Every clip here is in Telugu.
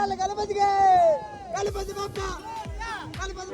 గల గణపతికి. Ganapati Bappa Ganapati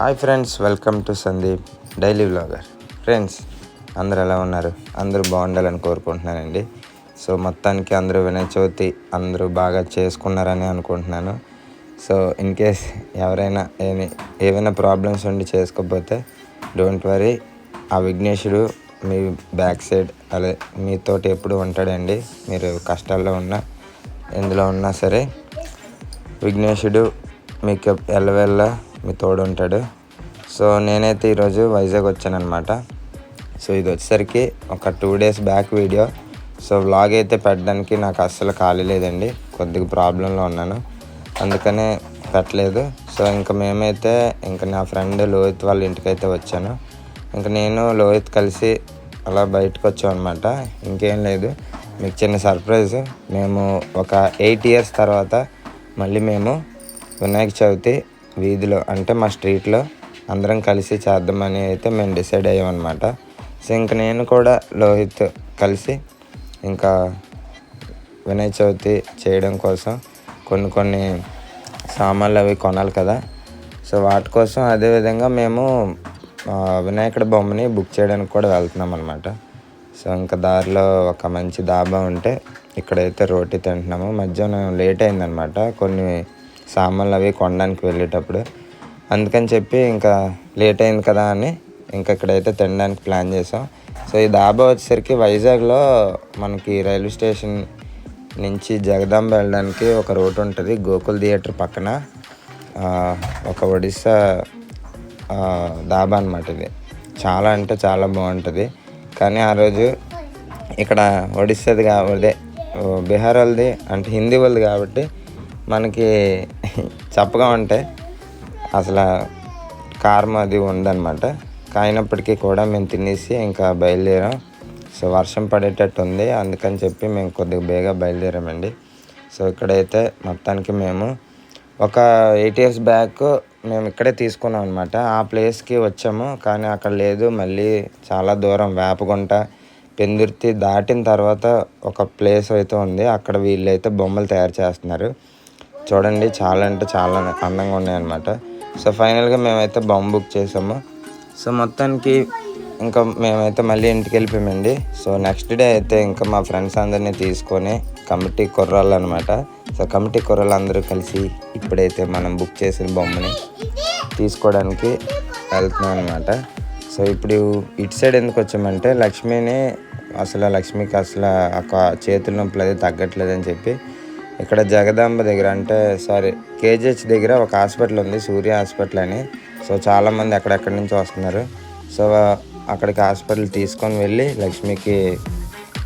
hi friends welcome to Sandeep daily vlogger. Friends అందరు ఎలా ఉన్నారు? అందరూ బాగుండాలని కోరుకుంటున్నానండి. సో మొత్తానికి అందరూ వినాయక చవితి అందరూ బాగా చేసుకున్నారని అనుకుంటున్నాను. సో ఇన్ కేస్ ఎవరైనా ఏమి ఏమైనా ప్రాబ్లమ్స్ ఉండి చేసుకోకపోతే డోంట్ వరీ ఆ విఘ్నేశుడు మీ బ్యాక్ సైడ్ అదే మీతోటి ఎప్పుడు ఉంటాడండి? మీరు కష్టాల్లో ఉన్నా ఎందులో ఉన్నా సరే విఘ్నేశుడు మీకు ఎల్లవెల్ల మీ తోడు ఉంటాడు సో నేనైతే ఈరోజు వైజాగ్ వచ్చానమాట సో ఇది వచ్చేసరికి ఒక two days back video. So vlog అయితే పెట్టడానికి నాకు అస్సలు ఖాళీ లేదండి. కొద్దిగా ప్రాబ్లంలో ఉన్నాను. అందుకనే పెట్టలేదు. సో ఇంకా మేమైతే ఇంకా నా ఫ్రెండ్ లోహిత్ వాళ్ళ ఇంటికైతే వచ్చాను. ఇంకా నేను లోహిత్ కలిసి అలా బయటకు వచ్చాం అనమాట ఇంకేం లేదు. మీకు చిన్న సర్ప్రైజ్. మేము ఒక ఎయిట్ ఇయర్స్ తర్వాత మళ్ళీ మేము వినాయక చవితి వీధిలో అంటే మా స్ట్రీట్లో అందరం కలిసి చేద్దామని అయితే మేము డిసైడ్ అయ్యామన్నమాట. సో ఇంక నేను కూడా లోహిత్ కలిసి ఇంకా వినాయక చవితి చేయడం కోసం కొన్ని కొన్ని సామాన్లు అవి కొనాలి కదా. సో వాటి కోసం అదేవిధంగా మేము వినాయకుడి బొమ్మని బుక్ చేయడానికి కూడా వెళ్తున్నాం అనమాట సో ఇంకా దారిలో ఒక మంచి దాబా ఉంటే ఇక్కడైతే రోటీ తింటున్నాము. మధ్యాహ్నం లేట్ అయిందనమాట కొన్ని సామాన్లు అవి కొనడానికి వెళ్ళేటప్పుడు. అందుకని చెప్పి ఇంకా లేట్ అయింది కదా అని ఇంకా ఇక్కడైతే తినడానికి ప్లాన్ చేసాం. సో ఈ దాబా వచ్చేసరికి వైజాగ్లో మనకి రైల్వే స్టేషన్ నుంచి జగదాంబ వెళ్ళడానికి ఒక రోడ్ ఉంటుంది. గోకుల్ థియేటర్ పక్కన. ఒక ఒడిస్సా దాబా అనమాట ఇది. చాలా అంటే చాలా బాగుంటుంది. కానీ ఆ రోజు ఇక్కడ ఒడిస్సాది కాబట్టి బీహార్ వాళ్ళది అంటే హిందీ వాళ్ళది కాబట్టి మనకి చప్పగా ఉంటే అసలు కారం అది ఉందన్నమాట కాయినప్పటికీ కూడా మేము తినేసి ఇంకా బయలుదేరాం. సో వర్షం పడేటట్టు ఉంది. అందుకని చెప్పి మేము కొద్దిగా బేగా బయలుదేరామండి. సో ఇక్కడైతే మొత్తానికి మేము ఒక ఎయిట్ ఇయర్స్ బ్యాక్ మేము ఇక్కడే తీసుకున్నాం అనమాట ఆ ప్లేస్కి వచ్చాము. కానీ అక్కడ లేదు. మళ్ళీ చాలా దూరం. వేపగుంట పెందుర్తి దాటిన తర్వాత ఒక ప్లేస్ అయితే ఉంది. అక్కడ వీళ్ళైతే బొమ్మలు తయారు చేస్తున్నారు. చూడండి చాలా అంటే చాలా అందంగా ఉన్నాయన్నమాట సో ఫైనల్గా మేమైతే బొమ్మ బుక్ చేసాము. సో మొత్తానికి ఇంకా మేమైతే మళ్ళీ ఇంటికి వెళ్ళిపోయామండి. సో నెక్స్ట్ డే అయితే ఇంకా మా ఫ్రెండ్స్ అందరినీ తీసుకొని కమిటీ కుర్రాళ్ళు అనమాట సో కమిటీ కుర్రాళ్ళు అందరూ కలిసి ఇప్పుడైతే మనం బుక్ చేసిన బొమ్మని తీసుకోవడానికి వెళ్తున్నాం అనమాట సో ఇప్పుడు ఇటు సైడ్ ఎందుకు వచ్చామంటే లక్ష్మిని అసలు లక్ష్మికి అసలు ఒక చేతుల నొప్పులు అది తగ్గట్లేదని చెప్పి ఇక్కడ జగదాంబ దగ్గర అంటే సారీ కేజీహెచ్ దగ్గర ఒక హాస్పిటల్ ఉంది సూర్య హాస్పిటల్ అని. సో చాలామంది అక్కడెక్కడి నుంచి వస్తున్నారు. సో అక్కడికి హాస్పిటల్ తీసుకొని వెళ్ళి లక్ష్మికి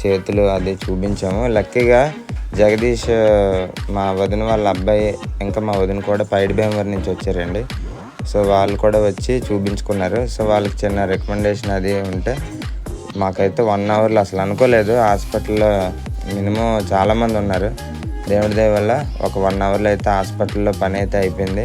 చేతులు అది చూపించాము. లక్కీగా జగదీష్ మా వదిన వాళ్ళ అబ్బాయి ఇంకా మా వదిన కూడా పైడి భీమవరం నుంచి వచ్చారండి. సో వాళ్ళు కూడా వచ్చి చూపించుకున్నారు. సో వాళ్ళకి చిన్న రికమెండేషన్ అది ఉంటే మాకైతే వన్ అవర్లో అసలు అనుకోలేదు. హాస్పిటల్లో మినిమం చాలామంది ఉన్నారు. దేవుడి దయ వల్ల ఒక వన్ అవర్లో అయితే హాస్పిటల్లో పని అయితే అయిపోయింది.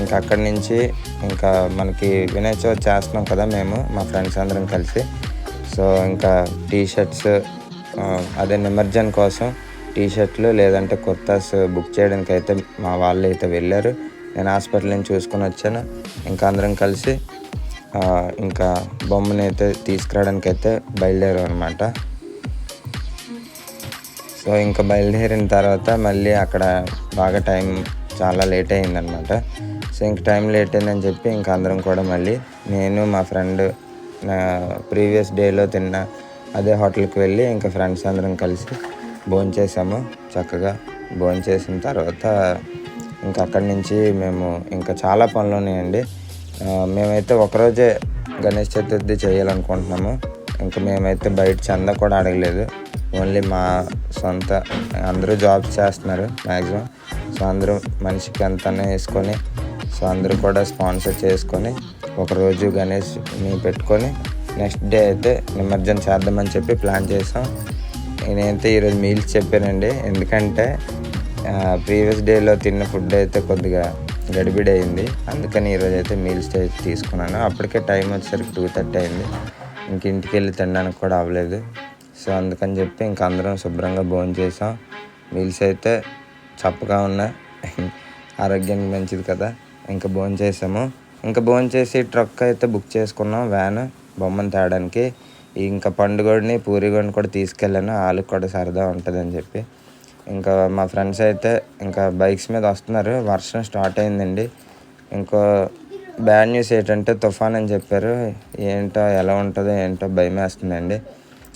ఇంకా అక్కడి నుంచి ఇంకా మనకి వినాయక చవితి చేస్తున్నాం కదా మేము మా ఫ్రెండ్స్ అందరం కలిసి. సో ఇంకా టీ షర్ట్స్ అదే నిమజ్జన్ కోసం టీ షర్ట్లు లేదంటే కుర్తాస్ బుక్ చేయడానికి అయితే మా వాళ్ళు అయితే వెళ్ళారు. నేను హాస్పిటల్ నుంచి చూసుకొని వచ్చాను. ఇంకా అందరం కలిసి ఇంకా బొమ్మని అయితే తీసుకురావడానికి అయితే బయలుదేరాం అనమాట సో ఇంకా బయలుదేరిన తర్వాత మళ్ళీ అక్కడ బాగా టైం చాలా లేట్ అయిందనమాట సో ఇంక టైం లేట్ అయిందని చెప్పి ఇంకా అందరం కూడా మళ్ళీ నేను మా ఫ్రెండ్ నా ప్రీవియస్ డేలో తిన్న అదే హోటల్కి వెళ్ళి ఇంకా ఫ్రెండ్స్ అందరం కలిసి భోంచేసాము చక్కగా భోంచేసిన తర్వాత ఇంకా అక్కడి నుంచి మేము ఇంకా చాలా పనులు ఉన్నాయండి. మేమైతే ఒకరోజే గణేష్ చతుర్థి చేయాలనుకుంటున్నాము. ఇంకా మేమైతే బయట చందా కూడా అడగలేదు. ఓన్లీ మా సొంత అందరూ జాబ్స్ చేస్తున్నారు మ్యాక్సిమం సో అందరూ మనిషికి ఎంతనే వేసుకొని సో అందరూ కూడా స్పాన్సర్ చేసుకొని ఒకరోజు గణేష్ని పెట్టుకొని నెక్స్ట్ డే అయితే నిమజ్జనం చేద్దామని చెప్పి ప్లాన్ చేసాం. నేనైతే ఈరోజు మీల్స్ చెప్పానండి. ఎందుకంటే ప్రీవియస్ డేలో తిన్న ఫుడ్ అయితే కొద్దిగా గడిబిడి అయింది అందుకని ఈరోజు అయితే మీల్స్ తీసుకున్నాను. అప్పటికే టైం వచ్చేసరికి టూ థర్టీ అయింది. ఇంక ఇంటికి వెళ్ళి తినడానికి కూడా అవ్వలేదు. సో అందుకని చెప్పి ఇంక అందరం శుభ్రంగా భోజనం చేసాం. మీల్స్ అయితే చప్పగా ఉన్నాయి ఆరోగ్యానికి మంచిది కదా. ఇంకా భోజనం చేసాము. ఇంకా భోజనం చేసి ట్రక్ అయితే బుక్ చేసుకున్నాం. వ్యాన్ బొమ్మను తేడానికి. ఇంకా పండుగని పూరిగోడిని కూడా తీసుకెళ్ళాను. వాళ్ళకి కూడా సరదా ఉంటుందని చెప్పి. ఇంకా మా ఫ్రెండ్స్ అయితే ఇంకా బైక్స్ మీద వస్తున్నారు. వర్షం స్టార్ట్ అయిందండి. ఇంకో బ్యాడ్ న్యూస్ ఏంటంటే తుఫాన్ అని చెప్పారు. ఏంటో ఎలా ఉంటుందో ఏంటో భయం వేస్తుందండి.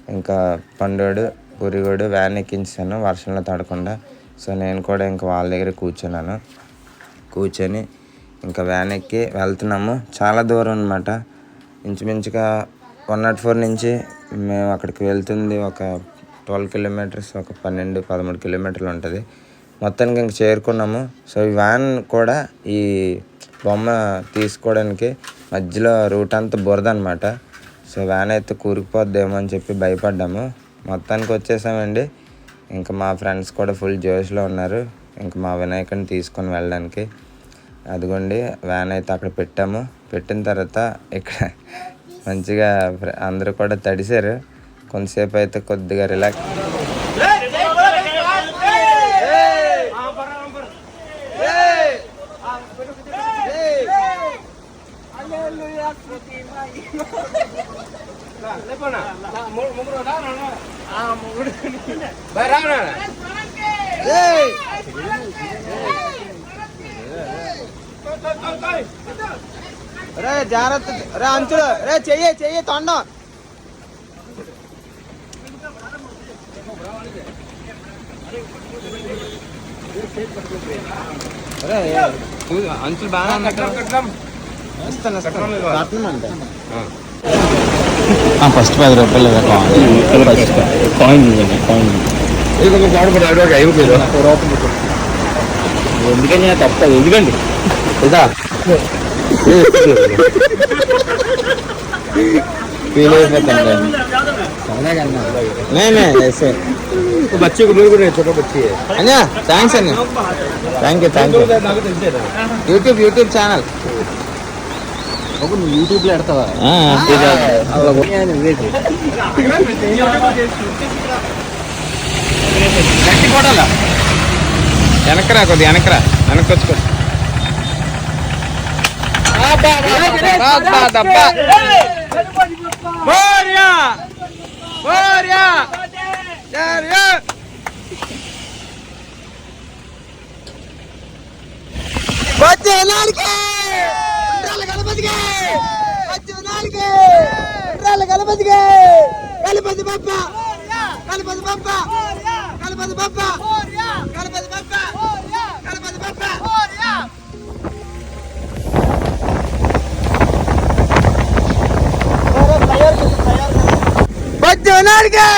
ఇంకా పండుగడు పురిగోడు వ్యాన్ ఎక్కించాను వర్షంలో తడకుండా. సో నేను కూడా ఇంకా వాళ్ళ దగ్గర కూర్చున్నాను. కూర్చొని ఇంకా వ్యాన్ ఎక్కి వెళ్తున్నాము. చాలా దూరం అనమాట ఇంచుమించుగా వన్ నాట్ ఫోర్ నుంచి మేము అక్కడికి వెళ్తుంది ఒక ట్వెల్వ్ కిలోమీటర్స్ ఒక పన్నెండు పదమూడు కిలోమీటర్లు ఉంటుంది. మొత్తానికి ఇంక చేరుకున్నాము. సో ఈ వ్యాన్ కూడా ఈ బొమ్మ తీసుకోవడానికి మధ్యలో రూట్ అంతా బురద అనమాట సో వ్యాన్ అయితే కూరుకుపోద్దేమో అని చెప్పి భయపడ్డాము. మొత్తానికి వచ్చేసామండి. ఇంకా మా ఫ్రెండ్స్ కూడా ఫుల్ జోష్లో ఉన్నారు. ఇంకా మా వినాయకుని తీసుకొని వెళ్ళడానికి. అదిగోండి వ్యాన్ అయితే అక్కడ పెట్టాము. పెట్టిన తర్వాత ఇక్కడ మంచిగా ఫ్ర- అందరూ కూడా తడిసారు కొంతసేపు అయితే కొద్దిగా రిలాక్స్ రే జాగ్రత్త. రే అంచులు. రే చెయ్యి చెయ్యి తొండం. అంచులు బాగా ఫస్ట్ పది రూపాయలు ఫస్ట్ కాయిన్ కాయిన్ ఎందుకని తప్పదు. ఎందుకండి? ఇదా. ఫీల్ బచ్చి కూడా చోట బచ్చి Anya thanks Anya thank you thank you YouTube YouTube channel యూట్యూబ్లో పెడతావా వెనకరా కొద్ది వెనకరా వెనక్కి వచ్చుకో వచ్చే నాలుగే ఉండ్రాల గణపతికి వచ్చే నాలుగే ఉండ్రాల గణపతికి గణపతి బప్ప గణపతి బప్ప గణపతి బప్ప గణపతి బప్ప గణపతి బప్ప వచ్చే నాలుగే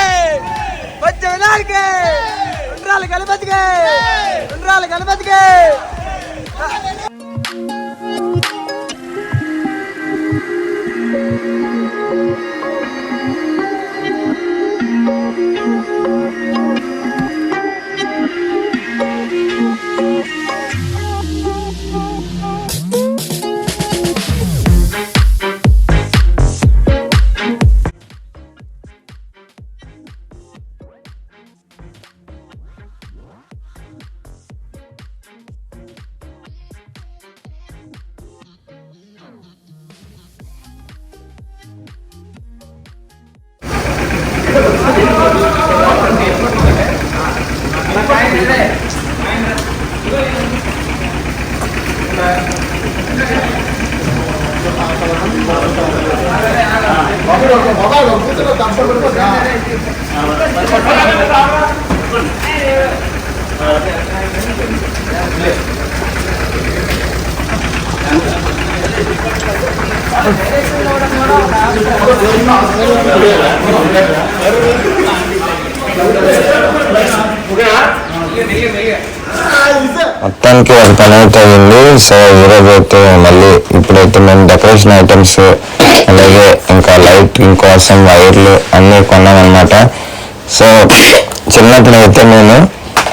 వచ్చే నాలుగే ఉండ్రాల గణపతికి ఉండ్రాల గణపతికి మొత్తానికి ఒక పని అయితే అయింది సో ఈరోజు అయితే మళ్ళీ ఇప్పుడైతే మేము డెకరేషన్ ఐటమ్స్ అలాగే ఇంకా లైట్ కోసం వైర్లు అన్నీ కొన్నామన్నమాట. సో చిన్నప్పుడు అయితే నేను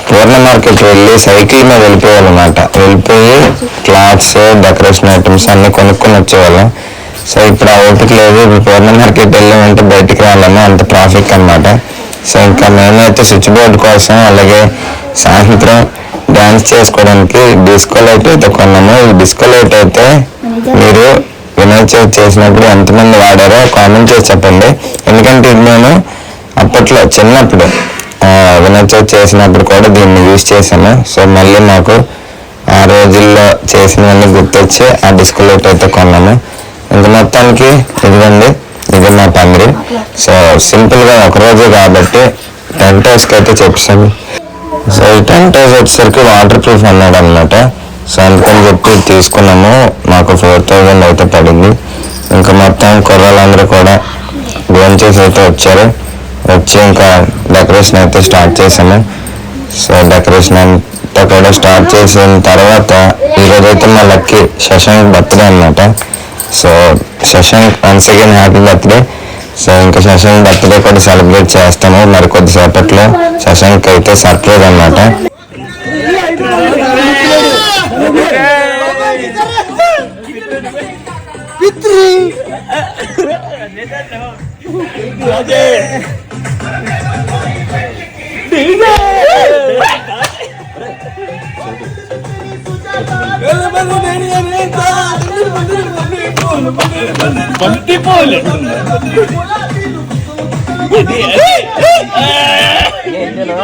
పూర్ణ మార్కెట్ వెళ్ళి సైకిల్ మీద వెళ్ళిపోయామన్నమాట వెళ్ళిపోయి క్లాత్స్ డెకరేషన్ ఐటమ్స్ అన్నీ కొనుక్కొని వచ్చేవాళ్ళం. సో ఇప్పుడు ఆ ఓపిక లేదు. ఇప్పుడు పూర్ణ మార్కెట్ వెళ్ళామంటే బయటికి రాలేము. అంత ట్రాఫిక్ అన్నమాట. సో ఇంకా మేమైతే స్విచ్ బోర్డ్ కోసం అలాగే సాయంత్రం డ్యాన్స్ చేసుకోవడానికి డిస్కో లైట్ అయితే కొన్నాము. ఈ డిస్కో లైట్ అయితే మీరు వినాయక చవితి చేసినప్పుడు ఎంతమంది వాడారో కామెంట్ చేసి చెప్పండి. ఎందుకంటే ఇది నేను అప్పట్లో చిన్నప్పుడు వినాయక చవితి చేసినప్పుడు కూడా దీన్ని యూజ్ చేశాను. సో మళ్ళీ మాకు ఆ రోజుల్లో చేసినవన్నీ గుర్తొచ్చి ఆ డిస్కులేట్ అయితే కొన్నాము ఇంక మొత్తానికి ఇదిగోండి ఇది మా పందిరి. సో సింపుల్గా ఒక రోజే కాబట్టి టెంట్ హౌస్కి అయితే చెప్పాను సో ఈ టెంట్ హౌస్ వచ్చేసరికి వాటర్ ప్రూఫ్ అన్నాడు అనమాట సో చెప్పి తీసుకున్నాము. మాకు ఫోర్ థౌజండ్ అయితే పడింది. ఇంకా మొత్తం కుర్రాళ్ళందరూ కూడా చేసి అయితే వచ్చారు. వచ్చి ఇంకా డెకరేషన్ అయితే స్టార్ట్ చేసాము. సో డెకరేషన్ అంతా కూడా స్టార్ట్ చేసిన తర్వాత ఈరోజు అయితే మా లక్కీ శశాంక్ బర్త్డే అనమాట so Shashank once again happy birthday so ఇంకా శశాంక్ బర్త్డే కూడా సెలబ్రేట్ చేస్తాము. మరి కొద్దిసేపట్లో శశాంక్ అయితే సర్ప్రైజ్ అనమాట பித்ரு பண்டி போல என்ன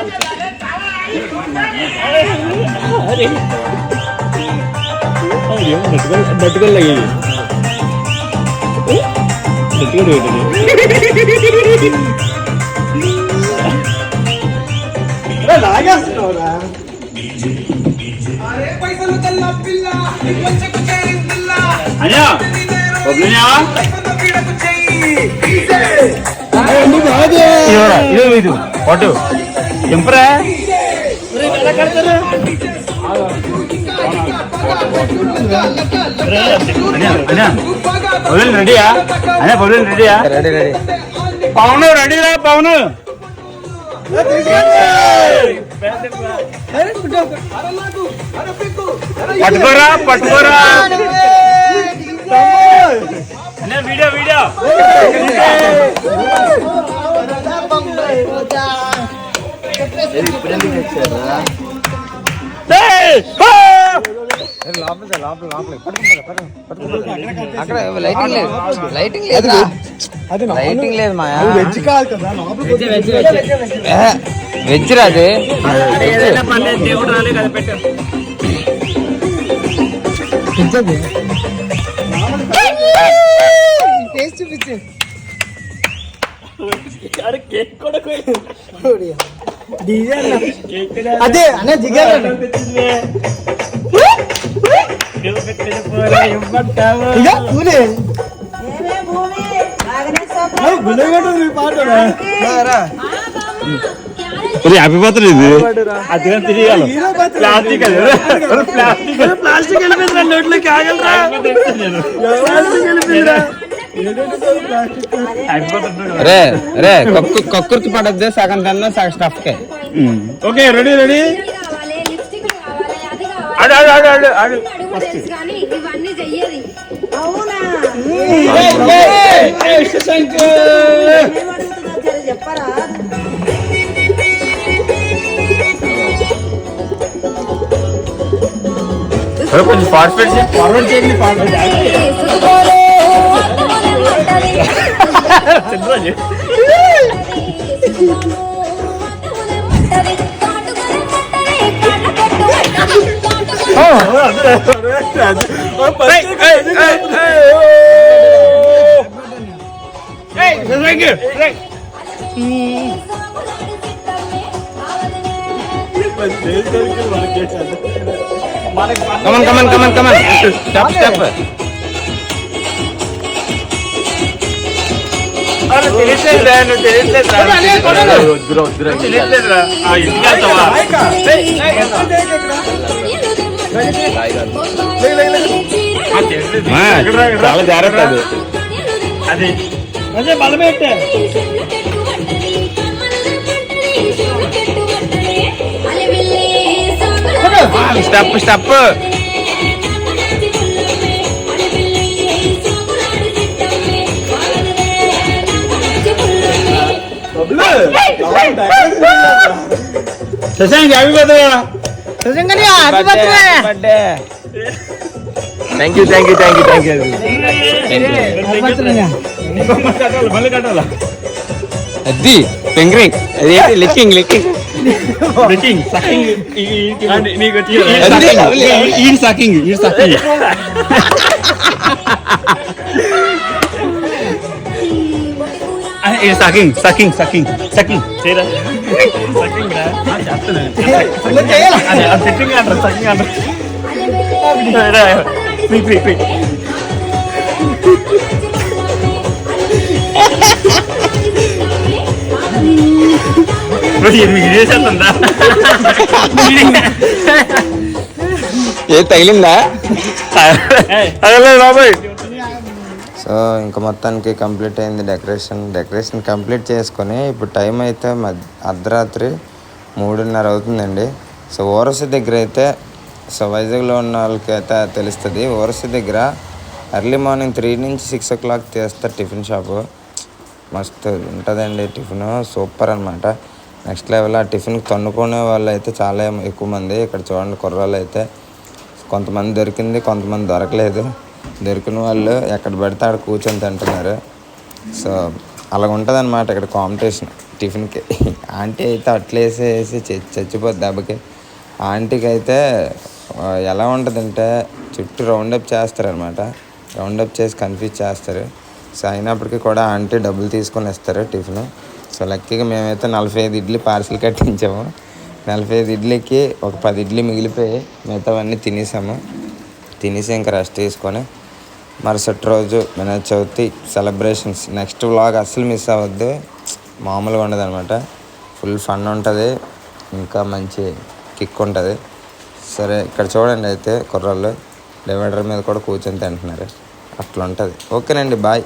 ಇದು ಒಟ್ಟು ಕೆಂಪ್ರ పవన్ రెడీయా అనే పవన్ రెడీయా రెడీ రెడీ పవన్ రెడీరా పవన్ పట్టుకోరా పట్టుకోరా అనే వీడియో వీడియో లోపల లోపల లోపల అక్కడ లైటింగ్ లేదు లైటింగ్ లేదు లైటింగ్ లేదు మాయా వెజ్ కాదు కదా వెజ్ రాదు దేవుడు రాలే కదా పెట్టు అదే అనే జిగర్ హ్యాపీ బర్త్డే ఇది. అది తిరిగాలి ప్లాస్టిక్ అది. ప్లాస్టిక్. ప్లాస్టిక్ వెళ్ళిపోయింది నోట్లోకి ఆగలరా రే రే కక్కు కక్కుర్తి పడద్దు సగం తిన్నా సగం స్టఫ్ కే ఓకే రెడీ రెడీ. కావాలి లిప్స్టిక్ కావాలి అది అడుగు తెలుసు కానీ ఇవన్నీ చెయ్యది. అవునా? ఏమడుగుతుందో జర చెప్పరా? కొంచెం చేసి ఫార్వర్డ్ చేయండి ఉంటది. చంద్రరాజు ఉంటది. Come on come on come on come on step step తెలియట్లేదురా నువ్వు తెలియట్లేదురా తెలియట్లేదురా ఆ ఇంటికి వెళ్తావా చాలా జాగ్రత్త అది అది అదే స్టెప్ స్టెప్ శశాంక్ అవి కదా birthday thank you thank you thank you thank you మళ్ళీ కట్టాలా అది ఫింగరింగ్ అదేంటి లిక్కింగ్ లిక్కింగ్ బ్రేకింగ్ సకింగ్ నీకు వచ్చి అది. ఈ సకింగ్ ఈ సకింగ్ ఈ సకింగ్ సకింగ్ సకింగ్ సకింగ్ చేయరా సకింగ్ రా సెట్టింగ్ అంటారు సకింగ్ అంటారు ఫ్రీ ఫ్రీ ఫ్రీ ఇది చేసేస్తుందా ఏ తగిలిందా అదే బాబాయ్ సో ఇంకా మొత్తానికి కంప్లీట్ అయింది డెకరేషన్. డెకరేషన్ కంప్లీట్ చేసుకొని ఇప్పుడు టైం అయితే మధ్య అర్ధరాత్రి మూడున్నర అవుతుందండి. సో ఓరసి దగ్గర అయితే సో వైజాగ్లో ఉన్న వాళ్ళకి అయితే తెలుస్తుంది. ఓరసి దగ్గర ఎర్లీ మార్నింగ్ త్రీ నుంచి సిక్స్ ఓ క్లాక్ తీస్తారు టిఫిన్ షాపు. మస్తు ఉంటుందండి టిఫిన్. సూపర్ అనమాట నెక్స్ట్ లెవెల్ ఆ టిఫిన్ తన్నుకునే వాళ్ళు అయితే చాలా ఎక్కువ మంది. ఇక్కడ చూడండి కుర్రాళ్ళు అయితే. కొంతమంది దొరికింది కొంతమంది దొరకలేదు. దొరికిన వాళ్ళు ఎక్కడ పడితే అక్కడ కూర్చొని తింటున్నారు. సో అలా ఉంటుంది అనమాట ఇక్కడ కాంపిటీషన్. టిఫిన్కి ఆంటీ అయితే అట్లేసేసి చచ్చిపోద్ది దెబ్బకి. ఆంటీకి అయితే ఎలా ఉంటుందంటే చుట్టూ రౌండప్ చేస్తారనమాట రౌండప్ చేసి కన్ఫ్యూజ్ చేస్తారు. సో అయినప్పటికీ కూడా ఆంటీ డబ్బులు తీసుకొని ఇస్తారు టిఫిన్. సో లక్కీగా మేమైతే నలభై ఐదు ఇడ్లీ పార్సిల్ కట్టించాము. నలభై ఐదు ఇడ్లీకి ఒక పది ఇడ్లీ మిగిలిపోయి మిగతావన్నీ తినేసాము. తినేసి ఇంకా రెస్ట్ తీసుకొని మరుసటి రోజు Vinayaka Chavithi celebrations. Next vlog అస్సలు మిస్ అవ్వద్దు. మామూలుగా ఉండదు అనమాట ఫుల్ ఫన్ ఉంటుంది. ఇంకా మంచి కిక్ ఉంటుంది. సరే ఇక్కడ చూడండి అయితే కుర్రాళ్ళు. డివైడర్ మీద కూడా కూర్చొని తింటున్నారు. అట్లా ఉంటుంది ఓకేనండి బాయ్.